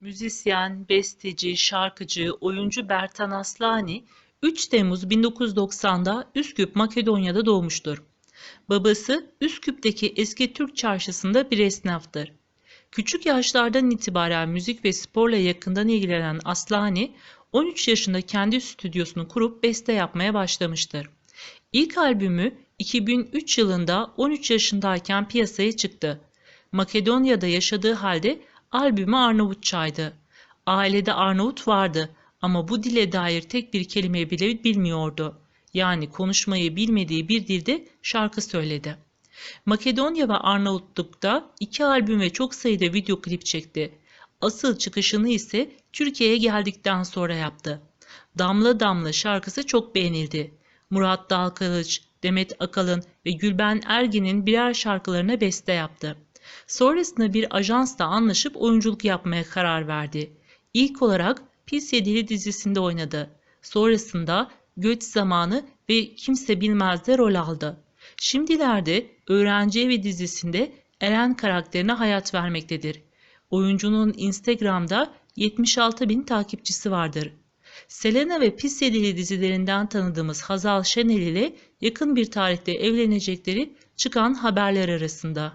Müzisyen, besteci, şarkıcı, oyuncu Bertan Aslani 3 Temmuz 1990'da Üsküp, Makedonya'da doğmuştur. Babası Üsküp'teki eski Türk çarşısında bir esnaftır. Küçük yaşlardan itibaren müzik ve sporla yakından ilgilenen Aslani, 13 yaşında kendi stüdyosunu kurup beste yapmaya başlamıştır. İlk albümü 2003 yılında 13 yaşındayken piyasaya çıktı. Makedonya'da yaşadığı halde albümü Arnavutçaydı. Ailede Arnavut vardı ama bu dile dair tek bir kelime bile bilmiyordu. Yani konuşmayı bilmediği bir dilde şarkı söyledi. Makedonya ve Arnavutluk'ta iki albüm ve çok sayıda video klip çekti. Asıl çıkışını ise Türkiye'ye geldikten sonra yaptı. Damla Damla şarkısı çok beğenildi. Murat Dalkılıç, Demet Akalın ve Gülben Ergin'in birer şarkılarına beste yaptı. Sonrasında bir ajansla anlaşıp oyunculuk yapmaya karar verdi. İlk olarak Pis Yedili dizisinde oynadı. Sonrasında Göç Zamanı ve Kimse Bilmez'de rol aldı. Şimdilerde Öğrenci Evi dizisinde Eren karakterine hayat vermektedir. Oyuncunun Instagram'da 76 bin takipçisi vardır. Selena ve Pis Yedili dizilerinden tanıdığımız Hazal Şenel ile yakın bir tarihte evlenecekleri çıkan haberler arasında.